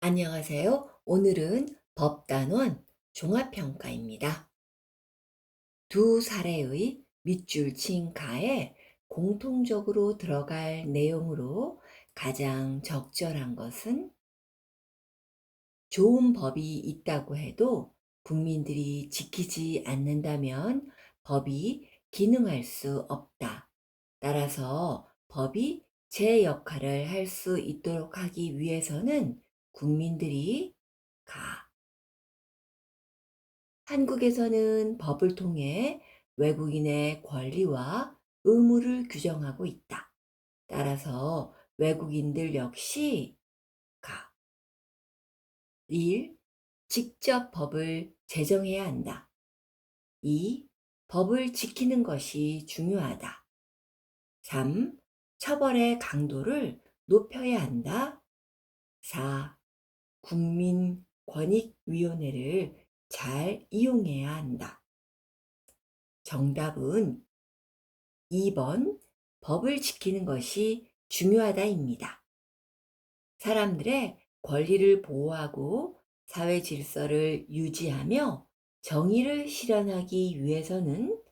안녕하세요. 오늘은 법단원 종합평가입니다. 두 사례의 밑줄 친 가에 공통적으로 들어갈 내용으로 가장 적절한 것은 좋은 법이 있다고 해도 국민들이 지키지 않는다면 법이 기능할 수 없다. 따라서 법이 제 역할을 할 수 있도록 하기 위해서는 국민들이 가. 한국에서는 법을 통해 외국인의 권리와 의무를 규정하고 있다. 따라서 외국인들 역시 가. 1. 직접 법을 제정해야 한다. 2. 법을 지키는 것이 중요하다. 3. 처벌의 강도를 높여야 한다. 4. 국민권익위원회를 잘 이용해야 한다. 정답은 2번 법을 지키는 것이 중요하다입니다. 사람들의 권리를 보호하고 사회 질서를 유지하며 정의를 실현하기 위해서는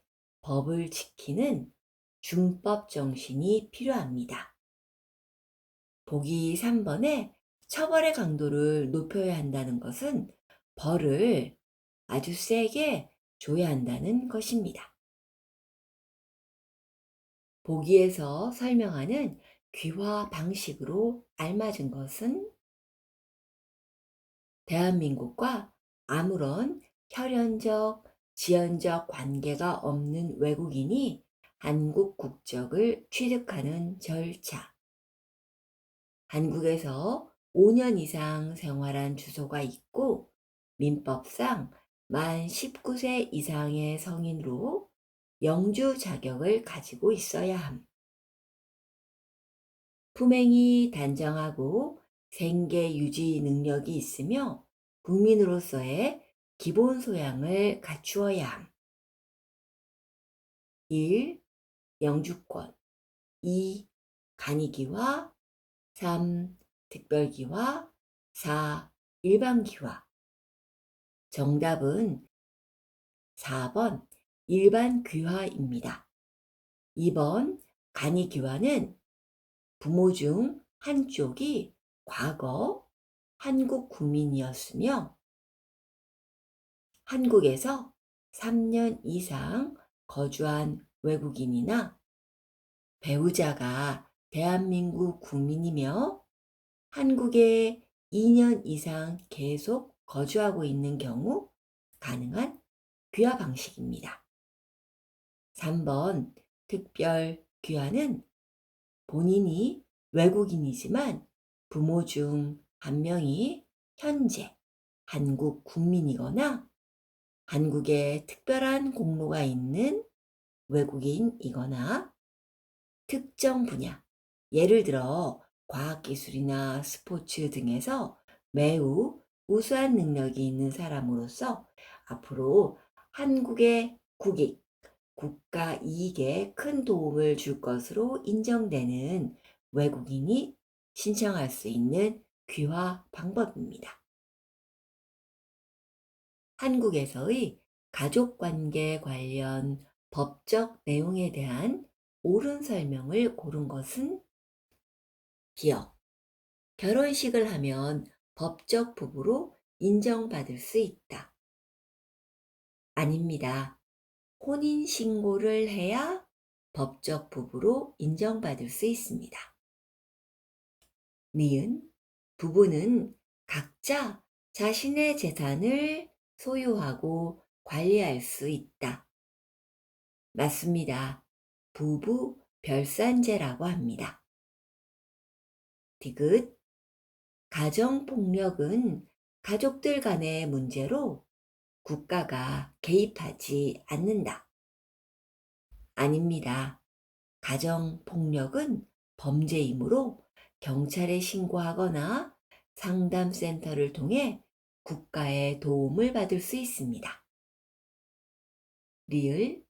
법을 지키는 준법 정신이 필요합니다. 보기 3번에 처벌의 강도를 높여야 한다는 것은 벌을 아주 세게 줘야 한다는 것입니다. 보기에서 설명하는 귀화 방식으로 알맞은 것은 대한민국과 아무런 혈연적, 지연적 관계가 없는 외국인이 한국 국적을 취득하는 절차. 한국에서 5년 이상 생활한 주소가 있고 민법상 만 19세 이상의 성인으로 영주 자격을 가지고 있어야 함. 품행이 단정하고 생계 유지 능력이 있으며 국민으로서의 기본 소양을 갖추어야 함. 1. 영주권 2. 간이기와 3. 특별기와 4. 일반기와 정답은 4번 일반 귀화입니다. 2번 간이 귀화는 부모 중 한쪽이 과거 한국 국민이었으며 한국에서 3년 이상 거주한 외국인이나 배우자가 대한민국 국민이며 한국에 2년 이상 계속 거주하고 있는 경우 가능한 귀화 방식입니다. 3번 특별 귀화는 본인이 외국인이지만 부모 중 한 명이 현재 한국 국민이거나 한국에 특별한 공로가 있는 외국인이거나 특정 분야, 예를 들어 과학기술이나 스포츠 등에서 매우 우수한 능력이 있는 사람으로서 앞으로 한국의 국익, 국가 이익에 큰 도움을 줄 것으로 인정되는 외국인이 신청할 수 있는 귀화 방법입니다. 한국에서의 가족관계 관련 법적 내용에 대한 옳은 설명을 고른 것은 기억. 결혼식을 하면 법적 부부로 인정받을 수 있다. 아닙니다. 혼인 신고를 해야 법적 부부로 인정받을 수 있습니다. 니은, 부부는 각자 자신의 재산을 소유하고 관리할 수 있다. 맞습니다. 부부 별산제라고 합니다. 디귿. 가정폭력은 가족들 간의 문제로 국가가 개입하지 않는다. 아닙니다. 가정폭력은 범죄이므로 경찰에 신고하거나 상담센터를 통해 국가의 도움을 받을 수 있습니다. 리을.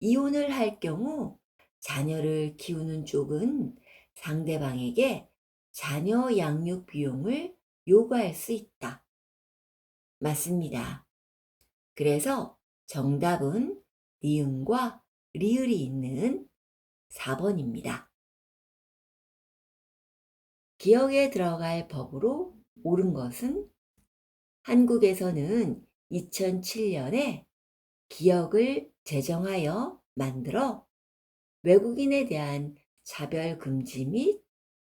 이혼을 할 경우 자녀를 키우는 쪽은 상대방에게 자녀 양육 비용을 요구할 수 있다. 맞습니다. 그래서 정답은 니은과 리을이 있는 4번입니다. 기억에 들어갈 법으로 옳은 것은 한국에서는 2007년에 기억을 제정하여 만들어 외국인에 대한 차별 금지 및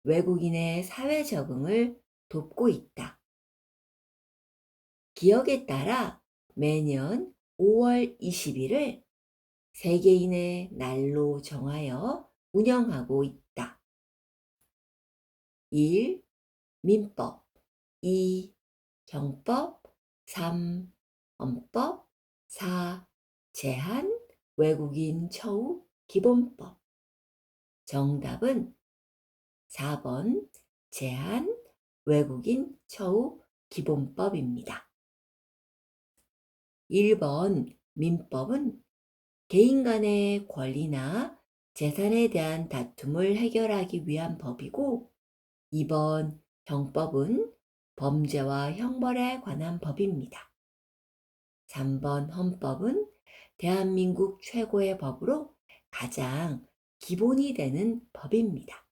외국인의 사회 적응을 돕고 있다. 기억에 따라 매년 5월 20일을 세계인의 날로 정하여 운영하고 있다. 1. 민법 2. 경법 3. 헌법 4. 제한 외국인 처우 기본법 정답은 4번 제한 외국인 처우 기본법입니다. 1번 민법은 개인 간의 권리나 재산에 대한 다툼을 해결하기 위한 법이고 2번 형법은 범죄와 형벌에 관한 법입니다. 3번 헌법은 대한민국 최고의 법으로 가장 기본이 되는 법입니다.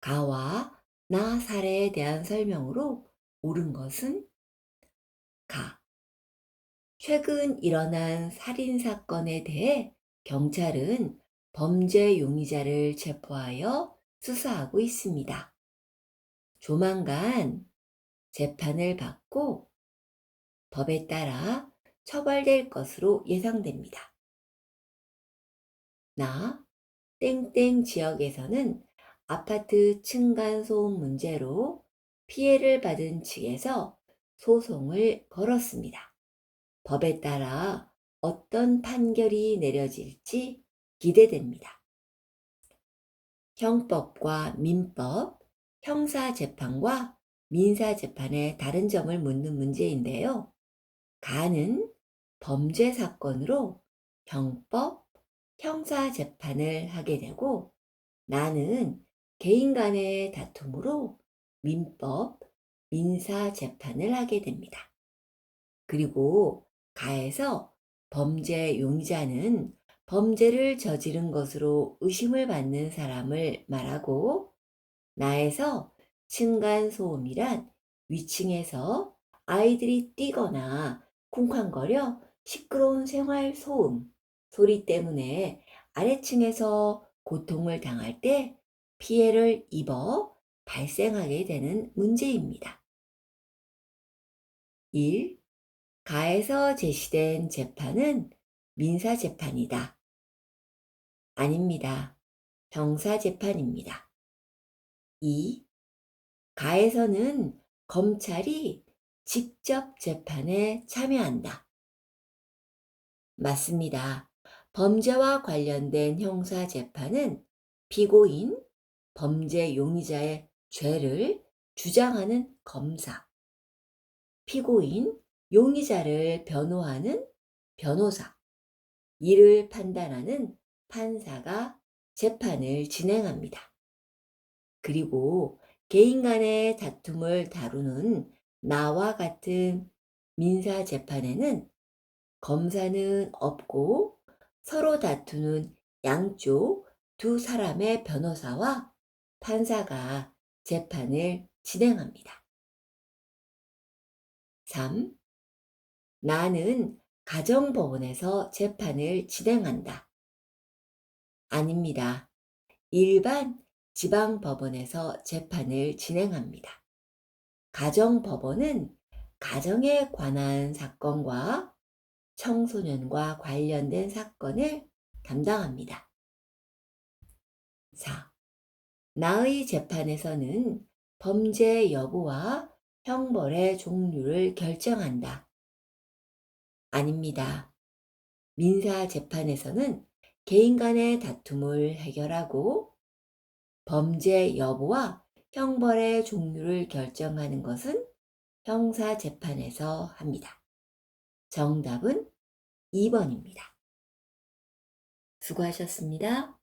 가와 나 사례에 대한 설명으로 옳은 것은 가. 최근 일어난 살인 사건에 대해 경찰은 범죄 용의자를 체포하여 수사하고 있습니다. 조만간 재판을 받고 법에 따라 처벌될 것으로 예상됩니다. 나, 땡땡 지역에서는 아파트 층간 소음 문제로 피해를 받은 측에서 소송을 걸었습니다. 법에 따라 어떤 판결이 내려질지 기대됩니다. 형법과 민법, 형사재판과 민사재판의 다른 점을 묻는 문제인데요. 가는 범죄 사건으로 형법, 형사재판을 하게 되고 나는 개인 간의 다툼으로 민법, 민사 재판을 하게 됩니다. 그리고 가에서 범죄 용의자는 범죄를 저지른 것으로 의심을 받는 사람을 말하고 나에서 층간 소음이란 위층에서 아이들이 뛰거나 쿵쾅거려 시끄러운 생활 소음, 소리 때문에 아래층에서 고통을 당할 때 피해를 입어 발생하게 되는 문제입니다. 1. 가에서 제시된 재판은 민사재판이다. 아닙니다. 형사재판입니다. 2. 가에서는 검찰이 직접 재판에 참여한다. 맞습니다. 범죄와 관련된 형사재판은 피고인, 범죄 용의자의 죄를 주장하는 검사, 피고인, 용의자를 변호하는 변호사, 이를 판단하는 판사가 재판을 진행합니다. 그리고 개인 간의 다툼을 다루는 나와 같은 민사 재판에는 검사는 없고 서로 다투는 양쪽 두 사람의 변호사와 판사가 재판을 진행합니다. 3. 나는 가정법원에서 재판을 진행한다. 아닙니다. 일반 지방법원에서 재판을 진행합니다. 가정법원은 가정에 관한 사건과 청소년과 관련된 사건을 담당합니다. 4. 나의 재판에서는 범죄 여부와 형벌의 종류를 결정한다. 아닙니다. 민사 재판에서는 개인 간의 다툼을 해결하고 범죄 여부와 형벌의 종류를 결정하는 것은 형사 재판에서 합니다. 정답은 2번입니다. 수고하셨습니다.